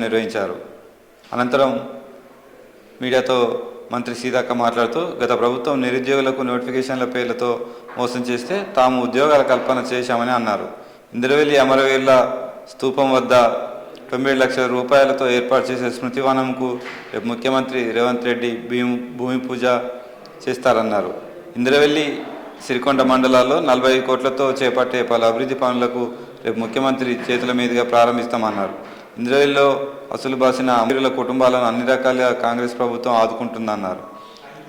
నిర్వహించారు. అనంతరం మీడియాతో మంత్రి సీతక్క మాట్లాడుతూ గత ప్రభుత్వం నిరుద్యోగులకు నోటిఫికేషన్ల పేర్లతో మోసం చేస్తే తాము ఉద్యోగాల కల్పన చేశామని అన్నారు. ఇంద్రవెల్లి అమరవీరుల స్తూపం వద్ద తొమ్మిది లక్షల రూపాయలతో ఏర్పాటు చేసే స్మృతివనంకు రేపు ముఖ్యమంత్రి రేవంత్ రెడ్డి భూమి భూమి పూజ చేస్తారన్నారు. ఇంద్రవెల్లి సిరికొండ మండలాల్లో నలభై కోట్లతో చేపట్టే పలు అభివృద్ధి పనులకు రేపు ముఖ్యమంత్రి చేతుల మీదుగా ప్రారంభిస్తామన్నారు. ఇంద్రవెల్లిలో అసలు బాసిన అమీరుల కుటుంబాలను అన్ని రకాలుగా కాంగ్రెస్ ప్రభుత్వం ఆదుకుంటుందన్నారు.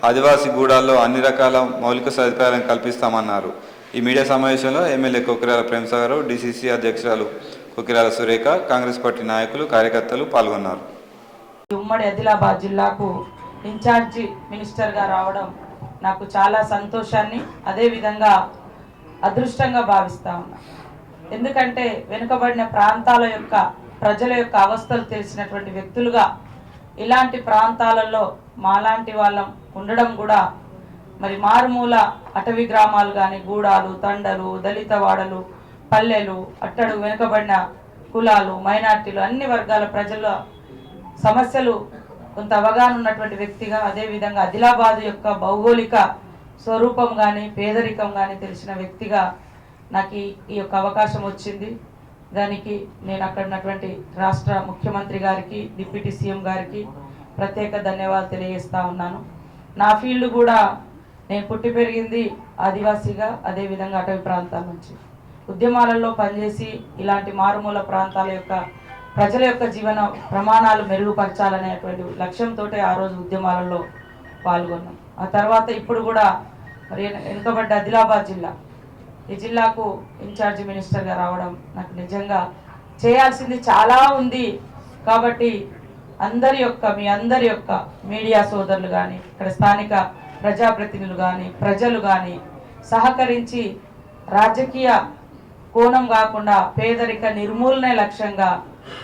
ఆదివాసీ గూడాల్లో అన్ని రకాల మౌలిక సదుపాయాలను కల్పిస్తామన్నారు. ఈ మీడియా సమావేశంలో ఎమ్మెల్యే కొకిరాల ప్రేమసాగర్ డిసిసి అధ్యక్షురాలు కొకిరాల సురేఖ కాంగ్రెస్ పార్టీ నాయకులు కార్యకర్తలు పాల్గొన్నారు. ఉమ్మడి ఆదిలాబాద్ జిల్లాకు ఇన్ఛార్జి మినిస్టర్గా రావడం నాకు చాలా సంతోషాన్ని అదేవిధంగా అదృష్టంగా భావిస్తా ఉన్నా. ఎందుకంటే వెనుకబడిన ప్రాంతాల యొక్క ప్రజల యొక్క అవస్థలు తెలిసినటువంటి వ్యక్తులుగా ఇలాంటి ప్రాంతాలలో మాలాంటి వాళ్ళం ఉండడం కూడా మరి మారుమూల అటవీ గ్రామాలు కానీ గూడాలు తండలు దళిత వాడలు పల్లెలు అట్టడు వెనుకబడిన కులాలు మైనార్టీలు అన్ని వర్గాల ప్రజల సమస్యలు కొంత అవగాహన ఉన్నటువంటి వ్యక్తిగా అదేవిధంగా ఆదిలాబాద్ యొక్క భౌగోళిక స్వరూపం కానీ పేదరికం కానీ తెలిసిన వ్యక్తిగా నాకు ఈ ఈ యొక్క అవకాశం వచ్చింది. దానికి నేను అక్కడ ఉన్నటువంటి రాష్ట్ర ముఖ్యమంత్రి గారికి డిప్యూటీ సీఎం గారికి ప్రత్యేక ధన్యవాదాలు తెలియజేస్తా ఉన్నాను. నా ఫీల్డ్ కూడా నేను పుట్టి పెరిగింది ఆదివాసీగా అదేవిధంగా అటవీ ప్రాంతాల నుంచి. ఉద్యమాలలో పనిచేసి ఇలాంటి మారుమూల ప్రాంతాల యొక్క ప్రజల యొక్క జీవన ప్రమాణాలు మెరుగుపరచాలనేటువంటి లక్ష్యంతో ఆ రోజు ఉద్యమాలలో పాల్గొన్నాం. ఆ తర్వాత ఇప్పుడు కూడా మరి వెనుకబడ్డ ఆదిలాబాద్ జిల్లా. ఈ జిల్లాకు ఇన్ఛార్జి మినిస్టర్గా రావడం నాకు నిజంగా చేయాల్సింది చాలా ఉంది. కాబట్టి అందరి యొక్క మీ అందరి యొక్క మీడియా సోదరులు కానీ ఇక్కడ స్థానిక ప్రజాప్రతినిధులు కానీ ప్రజలు కానీ సహకరించి రాజకీయ కోణం కాకుండా పేదరిక నిర్మూలనే లక్ష్యంగా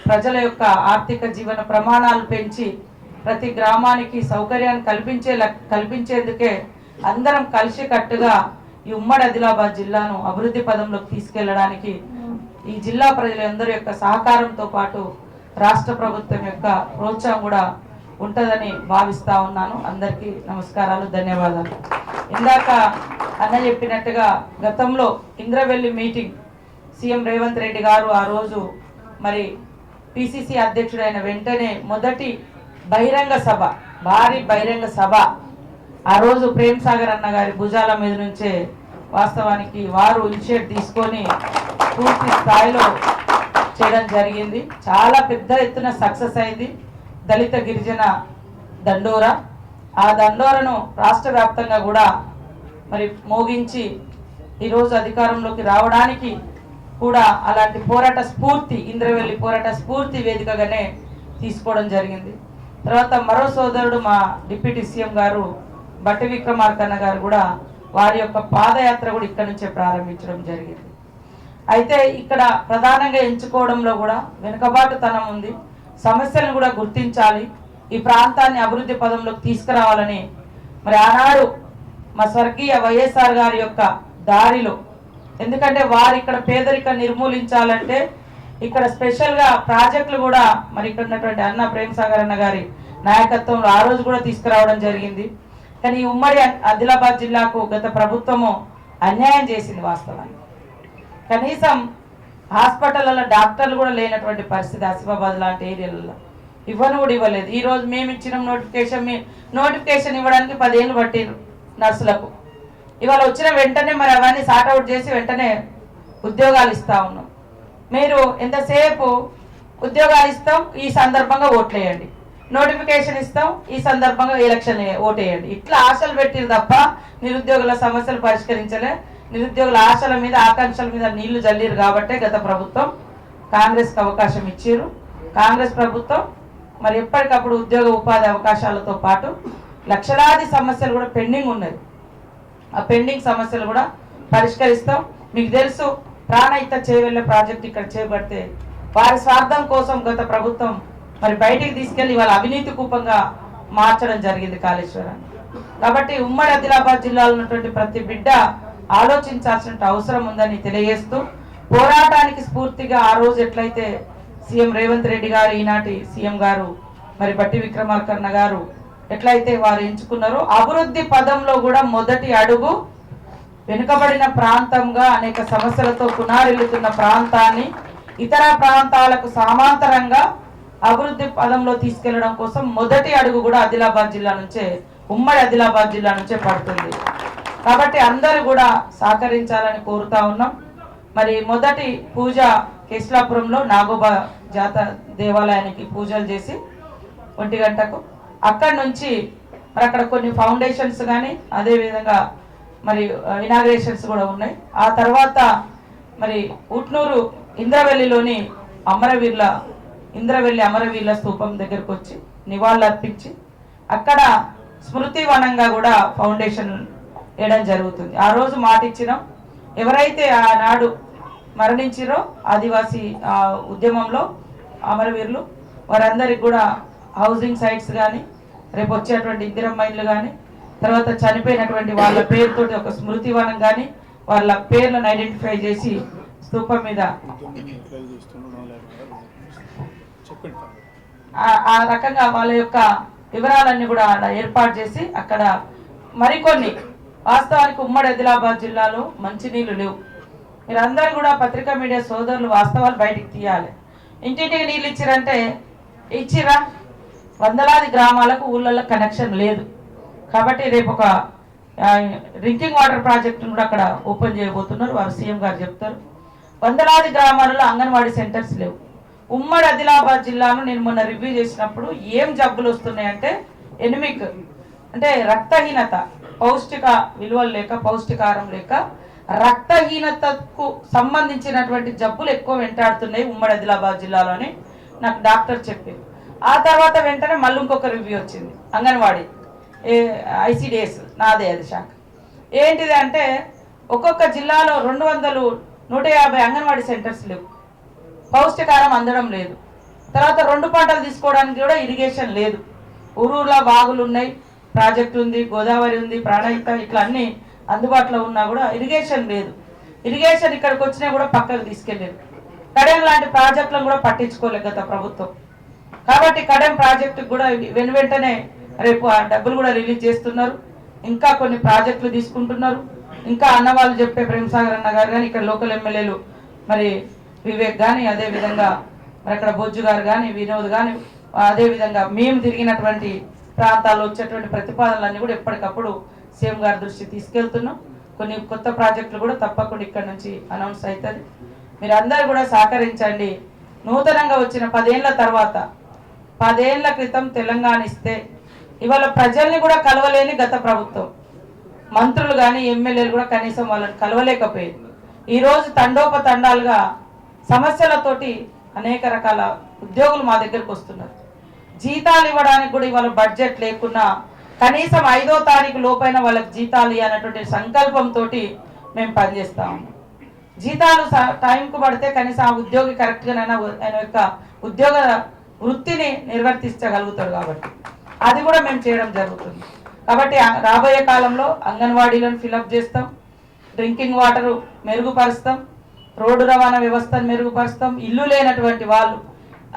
ప్రజల యొక్క ఆర్థిక జీవన ప్రమాణాలు పెంచి ప్రతి గ్రామానికి సౌకర్యాన్ని కల్పించే లక్- కల్పించేందుకే అందరం కలిసికట్టుగా ఈ ఉమ్మడి ఆదిలాబాద్ జిల్లాను అభివృద్ధి పదంలోకి తీసుకెళ్ళడానికి ఈ జిల్లా ప్రజలందరి యొక్క సహకారంతో పాటు రాష్ట్ర ప్రభుత్వం యొక్క ప్రోత్సాహం కూడా ఉంటుందని భావిస్తా ఉన్నాను. అందరికీ నమస్కారాలు ధన్యవాదాలు. ఇందాక అన్న చెప్పినట్టుగా గతంలో ఇంద్రవెల్లి మీటింగ్ సీఎం రేవంత్ రెడ్డి గారు ఆ రోజు మరి పిసిసి అధ్యక్షుడైన వెంటనే మొదటి బహిరంగ సభ భారీ బహిరంగ సభ ఆ రోజు ప్రేమ్ సాగర్ అన్న గారి భుజాల మీద నుంచే వాస్తవానికి వారు ఇనిషియేట్ తీసుకొని పూర్తి స్థాయిలో చేయడం జరిగింది. చాలా పెద్ద ఎత్తున సక్సెస్ అయింది. దళిత గిరిజన దండోరా. ఆ దండోరను రాష్ట్ర వ్యాప్తంగా కూడా మరి మోగించి ఈరోజు అధికారంలోకి రావడానికి కూడా అలాంటి పోరాట స్ఫూర్తి ఇంద్రవెల్లి పోరాట స్ఫూర్తి వేదికగానే తీసుకోవడం జరిగింది. తర్వాత మరో సోదరుడు మా డిప్యూటీ సీఎం గారు బట్టి విక్రమార్కన్న గారు కూడా వారి యొక్క పాదయాత్ర కూడా ఇక్కడ నుంచే ప్రారంభించడం జరిగింది. అయితే ఇక్కడ ప్రధానంగా ఎంచుకోవడంలో కూడా వెనుకబాటుతనం ఉంది. సమస్యలను కూడా గుర్తించాలి. ఈ ప్రాంతాన్ని అభివృద్ధి పదంలోకి తీసుకురావాలని మరి ఆనాడు మా స్వర్గీయ వైఎస్ఆర్ గారి యొక్క దారిలో. ఎందుకంటే వారు ఇక్కడ పేదరికం నిర్మూలించాలంటే ఇక్కడ స్పెషల్గా ప్రాజెక్టులు కూడా మరి ఇక్కడ ఉన్నటువంటి అన్న ప్రేమ్ సాగర్ అన్న గారి నాయకత్వంలో ఆ రోజు కూడా తీసుకురావడం జరిగింది. కానీ ఉమ్మడి ఆదిలాబాద్ జిల్లాకు గత ప్రభుత్వము అన్యాయం చేసింది వాస్తవానికి కనీసం హాస్పిటల్లో డాక్టర్లు కూడా లేనటువంటి పరిస్థితి ఆసిఫాబాద్ లాంటి ఏరియాలలో. ఇవ్వను కూడా ఇవ్వలేదు. ఈ రోజు మేము ఇచ్చిన నోటిఫికేషన్ మీ నోటిఫికేషన్ ఇవ్వడానికి పదేళ్ళు పట్టిరు నర్సులకు. ఇవాళ వచ్చిన వెంటనే మరి అవన్నీ సార్ట్అవుట్ చేసి వెంటనే ఉద్యోగాలు ఇస్తా ఉన్నాం. మీరు ఎంతసేపు ఉద్యోగాలు ఇస్తాం ఈ సందర్భంగా ఓట్లేయండి. నోటిఫికేషన్ ఇస్తాం. ఈ సందర్భంగా ఎలక్షన్ ఓటేయండి. ఇట్లా ఆశలు పెట్టిరు తప్ప నిరుద్యోగుల సమస్యలు పరిష్కరించలే. నిరుద్యోగుల ఆశల మీద ఆకాంక్షల మీద నీళ్ళు జల్లిరు కాబట్టే గత ప్రభుత్వం కాంగ్రెస్కి అవకాశం ఇచ్చిర్రు కాంగ్రెస్ ప్రభుత్వం మరి ఎప్పటికప్పుడు ఉద్యోగ ఉపాధి అవకాశాలతో పాటు లక్షలాది సమస్యలు కూడా పెండింగ్ ఉన్నాయి. ఆ పెండింగ్ సమస్యలు కూడా పరిష్కరిస్తాం. మీకు తెలుసు ప్రాణహిత చేయవెళ్ళే ప్రాజెక్ట్ ఇక్కడ చేపడితే వారి స్వార్థం కోసం గత ప్రభుత్వం మరి బయటికి తీసుకెళ్ళి వాళ్ళ అవినీతి కూపంగా మార్చడం జరిగింది కాళేశ్వరాన్ని కాబట్టి ఉమ్మడి ఆదిలాబాద్ జిల్లాలో ఉన్నటువంటి ప్రతి బిడ్డ ఆలోచించాల్సిన అవసరం ఉందని తెలియజేస్తూ పోరాటానికి స్ఫూర్తిగా ఆ రోజు ఎట్లయితే సీఎం రేవంత్ రెడ్డి గారు ఈనాటి సీఎం గారు మరి బట్టి విక్రమార్కన్న గారు ఎట్లయితే వారు ఎంచుకున్నారో అభివృద్ధి పదంలో కూడా మొదటి అడుగు వెనుకబడిన ప్రాంతంగా అనేక సమస్యలతో పునారిల్లుతున్న ప్రాంతాన్ని ఇతర ప్రాంతాలకు సమాంతరంగా అభివృద్ధి పదంలో తీసుకెళ్ళడం కోసం మొదటి అడుగు కూడా ఆదిలాబాద్ జిల్లా నుంచే ఉమ్మడి ఆదిలాబాద్ జిల్లా నుంచే పడుతుంది. కాబట్టి అందరూ కూడా సహకరించాలని కోరుతా ఉన్నాం. మరి మొదటి పూజ కేశలాపురంలో నాగోబా జాత దేవాలయానికి పూజలు చేసి ఒంటి గంటకు. అక్కడి నుంచి మరి అక్కడ కొన్ని ఫౌండేషన్స్ కానీ అదేవిధంగా మరి ఇనాగ్రేషన్స్ కూడా ఉన్నాయి. ఆ తర్వాత మరి ఉట్నూరు ఇంద్రవెల్లిలోని అమరవీర్ల ఇంద్రవెల్లి అమరవీర్ల స్థూపం దగ్గరకు వచ్చి నివాళులు అర్పించి అక్కడ స్మృతి వనంగా కూడా ఫౌండేషన్ వేయడం జరుగుతుంది. ఆ రోజు మాట ఇచ్చినాం ఎవరైతే ఆనాడు మరణించిరో ఆదివాసీ ఉద్యమంలో అమరవీరులు వారందరికి కూడా హౌసింగ్ సైట్స్ కానీ రేపు వచ్చేటువంటి ఇందిరమ్మ ఇల్లు కానీ తర్వాత చనిపోయినటువంటి వాళ్ళ పేరుతోటి ఒక స్మృతి వనం కానీ వాళ్ళ పేర్లను ఐడెంటిఫై చేసి స్థూపం మీద ఆ- రకంగా వాళ్ళ యొక్క వివరాలన్నీ కూడా అలా ఏర్పాటు చేసి అక్కడ మరికొన్ని వాస్తవానికి ఉమ్మడి ఆదిలాబాద్ జిల్లాలో మంచినీళ్ళు లేవు. మీరందరూ కూడా పత్రికా మీడియా సోదరులు వాస్తవాలు బయటికి తీయాలి. ఇంటింటికి నీళ్ళు ఇచ్చిరంటే ఇచ్చిరా? వందలాది గ్రామాలకు ఊళ్ళల్లో కనెక్షన్ లేదు. కాబట్టి రేపు ఒక డ్రింకింగ్ వాటర్ ప్రాజెక్టును కూడా అక్కడ ఓపెన్ చేయబోతున్నారు. వారు సీఎం గారు చెప్తారు. వందలాది గ్రామాలలో అంగన్వాడీ సెంటర్స్ లేవు. ఉమ్మడి ఆదిలాబాద్ జిల్లాను నేను మొన్న రివ్యూ చేసినప్పుడు ఏం జబ్బులు వస్తున్నాయంటే ఎనిమిక్ అంటే రక్తహీనత పౌష్టిక విలువలు లేక పౌష్టికారం లేక రక్తహీనతకు సంబంధించినటువంటి జబ్బులు ఎక్కువ వెంటాడుతున్నాయి ఉమ్మడి ఆదిలాబాద్ జిల్లాలోని నాకు డాక్టర్ చెప్పింది. ఆ తర్వాత వెంటనే మళ్ళీ ఇంకొక రివ్యూ వచ్చింది అంగన్వాడీ ఏ ఐసిడిఎస్ నాదే అది శాఖ. ఏంటిది అంటే ఒక్కొక్క జిల్లాలో రెండు వందలు నూట యాభై అంగన్వాడీ సెంటర్స్ లేవు. పౌష్టికారం అందడం లేదు. తర్వాత రెండు పంటలు తీసుకోవడానికి కూడా ఇరిగేషన్ లేదు. ఊరూరులో బాగులు ఉన్నాయి ప్రాజెక్ట్ ఉంది గోదావరి ఉంది ప్రాణహిత ఇట్లా అన్నీ అందుబాటులో ఉన్నా కూడా ఇరిగేషన్ లేదు. ఇరిగేషన్ ఇక్కడికి వచ్చినా కూడా పక్కకు తీసుకెళ్ళారు కడెం లాంటి ప్రాజెక్టులను కూడా పట్టించుకోలేదు గత ప్రభుత్వం. కాబట్టి కడెం ప్రాజెక్టు కూడా వెను వెంటనే రేపు ఆ డబ్బులు కూడా రిలీజ్ చేస్తున్నారు. ఇంకా కొన్ని ప్రాజెక్టులు తీసుకుంటున్నారు. ఇంకా అన్న వాళ్ళు చెప్పే ప్రేమసాగర్ అన్న గారు కానీ ఇక్కడ లోకల్ ఎమ్మెల్యేలు మరి వివేక్ కానీ అదే విధంగా మరి అక్కడ బొజ్జు గారు కానీ వినోద్ కానీ అదేవిధంగా మేము తిరిగినటువంటి ప్రాంతాల్లో వచ్చేటువంటి ప్రతిపాదనలన్నీ కూడా ఎప్పటికప్పుడు సీఎం గారి దృష్టి తీసుకెళ్తున్నాం. కొన్ని కొత్త ప్రాజెక్టులు కూడా తప్పకుండా ఇక్కడ నుంచి అనౌన్స్ అవుతుంది మీరు అందరూ కూడా సహకరించండి. నూతనంగా వచ్చిన పదేళ్ళ తర్వాత పదేళ్ళ క్రితం తెలంగాణ ఇస్తే ఇవాళ ప్రజల్ని కూడా కలవలేని గత ప్రభుత్వం. మంత్రులు కానీ ఎమ్మెల్యేలు కూడా కనీసం వాళ్ళని కలవలేకపోయారు. ఈరోజు తండోపతండాలుగా సమస్యలతోటి అనేక రకాల ఉద్యోగులు మా దగ్గరకు వస్తున్నారు. జీతాలు ఇవ్వడానికి కూడా ఇవాళ బడ్జెట్ లేకున్నా కనీసం ఐదో తారీఖు లోపైన వాళ్ళకి జీతాలు ఇవ్వాలన్నటువంటి సంకల్పంతో మేము పనిచేస్తాము జీతాలు టైంకు పడితే కనీసం ఆ ఉద్యోగి కరెక్ట్గానైనా ఆయన యొక్క ఉద్యోగ వృత్తిని నిర్వర్తించగలుగుతాడు కాబట్టి. అది కూడా మేము చేయడం జరుగుతుంది. కాబట్టి రాబోయే కాలంలో అంగన్వాడీలను ఫిలప్ చేస్తాం. డ్రింకింగ్ వాటర్ మెరుగుపరుస్తాం. రోడ్డు రవాణా వ్యవస్థను మెరుగుపరుస్తాం. ఇల్లు లేనటువంటి వాళ్ళు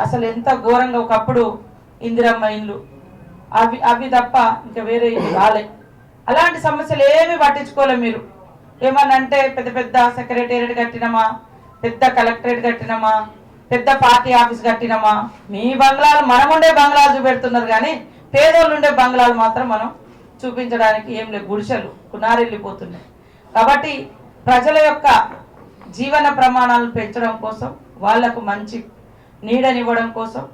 అసలు ఎంత ఘోరంగా ఒకప్పుడు ఇందిరమ్మ ఇల్లు అవి అవి తప్ప ఇంకా వేరే ఇల్లు రాలే. అలాంటి సమస్యలు ఏమి పట్టించుకోలే మీరు. ఏమన్నా అంటే పెద్ద పెద్ద సెక్రటేరియట్ కట్టినమా? పెద్ద కలెక్టరేట్ కట్టినమా? పెద్ద పార్టీ ఆఫీస్ కట్టినమా? మీ బంగ్లాలు మనం ఉండే బంగ్లాలు చూపెడుతున్నారు కానీ పేదోళ్ళు ఉండే బంగ్లాలు మాత్రం మనం చూపించడానికి ఏం లేదు. గుడిసెలు కునారెళ్ళిపోతున్నాయి కాబట్టి ప్రజల యొక్క జీవన ప్రమాణాలను పెంచడం కోసం వాళ్ళకు మంచి నీడనివ్వడం కోసం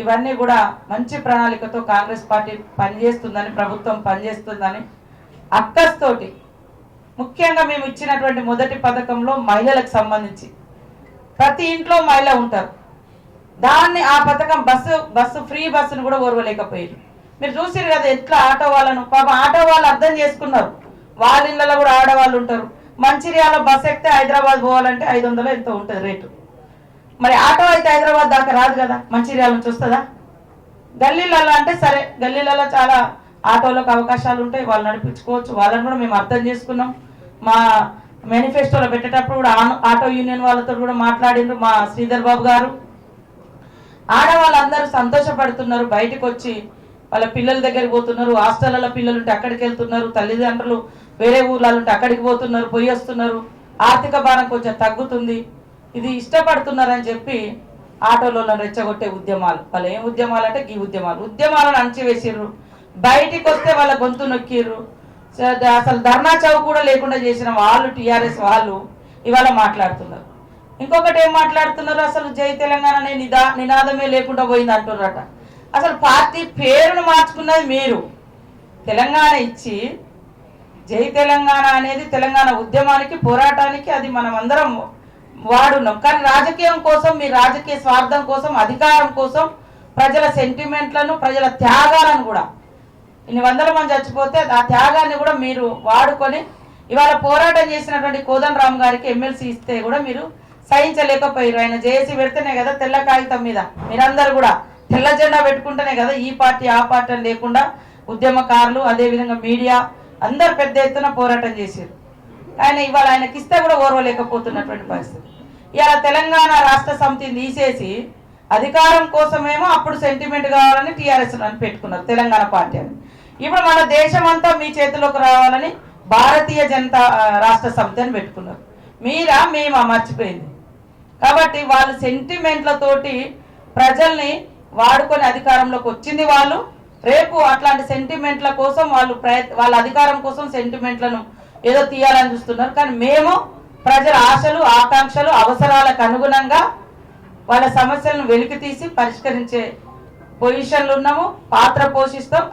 ఇవన్నీ కూడా మంచి ప్రణాళికతో కాంగ్రెస్ పార్టీ పనిచేస్తుందని ప్రభుత్వం పనిచేస్తుందని అక్కస్తోటి ముఖ్యంగా మేము ఇచ్చినటువంటి మొదటి పథకంలో మహిళలకు సంబంధించి ప్రతి ఇంట్లో మహిళ ఉంటారు. దాన్ని ఆ పథకం బస్సు బస్సు ఫ్రీ బస్సును కూడా ఓర్వలేకపోయారు. మీరు చూసారు కదా ఎట్లా ఆటో వాళ్ళను పాప ఆటో వాళ్ళు అర్థం చేసుకున్నారు. వాళ్ళ ఇళ్ళలో కూడా ఆడవాళ్ళు ఉంటారు. మంచిర్యాల బస్ ఎక్కితే హైదరాబాద్ పోవాలంటే ఐదు వందలు ఎంతో ఉంటుంది రేటు. మరి ఆటో అయితే హైదరాబాద్ దాకా రాదు కదా? మంచిర్యాల నుంచి వస్తుందా? గల్లీలలో అంటే సరే గల్లీలలో చాలా ఆటోలకు అవకాశాలు ఉంటాయి వాళ్ళు నడిపించుకోవచ్చు. వాళ్ళని కూడా మేము అర్థం చేసుకున్నాం. మా మేనిఫెస్టోలో పెట్టేటప్పుడు కూడా ఆటో యూనియన్ వాళ్ళతో కూడా మాట్లాడిండ్రు మా శ్రీధర్ బాబు గారు. ఆడవాళ్ళందరూ సంతోషపడుతున్నారు బయటకు వచ్చి వాళ్ళ పిల్లల దగ్గరికి పోతున్నారు హాస్టళ్ళలో పిల్లలు ఉంటే అక్కడికి వెళ్తున్నారు తల్లిదండ్రులు వేరే ఊర్లలో ఉంటే అక్కడికి పోతున్నారు పోయి వస్తున్నారు. ఆర్థిక భారం కొంచెం తగ్గుతుంది. ఇది ఇష్టపడుతున్నారని చెప్పి ఆటోలలో రెచ్చగొట్టే ఉద్యమాలు. వాళ్ళు ఏం ఉద్యమాలు అంటే ఈ ఉద్యమాలు. ఉద్యమాలను అణచివేసిర్రు. బయటికి వస్తే వాళ్ళ గొంతు నొక్కిర్రు. అసలు ధర్నా చౌక్ కూడా లేకుండా చేసిన వాళ్ళు టీఆర్ఎస్ వాళ్ళు ఇవాళ మాట్లాడుతున్నారు. ఇంకొకటి ఏం మాట్లాడుతున్నారు? అసలు జై తెలంగాణ అనే నిదా నినాదమే లేకుండా పోయింది అంటున్నారట అసలు పార్టీ పేరును మార్చుకున్నది మీరు. తెలంగాణ ఇచ్చి జై తెలంగాణ అనేది తెలంగాణ ఉద్యమానికి పోరాటానికి అది మనం అందరం వాడున్నాం. కానీ రాజకీయం కోసం మీ రాజకీయ స్వార్థం కోసం అధికారం కోసం ప్రజల సెంటిమెంట్లను ప్రజల త్యాగాలను కూడా ఇన్ని వందల మంది చచ్చిపోతే ఆ త్యాగాన్ని కూడా మీరు వాడుకొని ఇవాళ పోరాటం చేసినటువంటి కోదన్ రామ్ గారికి ఎమ్మెల్సీ ఇస్తే కూడా మీరు సహించలేకపోయారు. ఆయన జేఏసీ పెడితేనే కదా తెల్ల కాగితం మీద. మీరందరూ కూడా తెల్ల జెండా పెట్టుకుంటేనే కదా ఈ పార్టీ ఆ పార్టీ లేకుండా ఉద్యమకారులు అదేవిధంగా మీడియా అందరు పెద్ద ఎత్తున పోరాటం చేశారు. ఆయన ఇవాళ ఆయనకి ఇస్తే కూడా ఓర్వలేకపోతున్నటువంటి పరిస్థితి. ఇవాళ తెలంగాణ రాష్ట్ర సమితిని తీసేసి అధికారం కోసమేమో అప్పుడు సెంటిమెంట్ కావాలని టీఆర్ఎస్ అని పెట్టుకున్నారు తెలంగాణ పార్టీ అని. ఇప్పుడు మన దేశం అంతా మీ చేతిలోకి రావాలని భారతీయ జనతా రాష్ట్ర సమితి అని పెట్టుకున్నారు. మీరా మేమా? మర్చిపోయింది. కాబట్టి వాళ్ళు సెంటిమెంట్లతోటి ప్రజల్ని వాడుకొని అధికారంలోకి వచ్చింది వాళ్ళు. రేపు అట్లాంటి సెంటిమెంట్ల కోసం వాళ్ళు ప్రయత్ వాళ్ళ అధికారం కోసం సెంటిమెంట్లను ఏదో తీయాలని చూస్తున్నారు. కానీ మేము ప్రజల ఆశలు ఆకాంక్షలు అవసరాలకు అనుగుణంగా వాళ్ళ సమస్యలను వెలికి తీసి పరిష్కరించే పొజిషన్లు ఉన్నాము. పాత్ర పోషిస్తాం.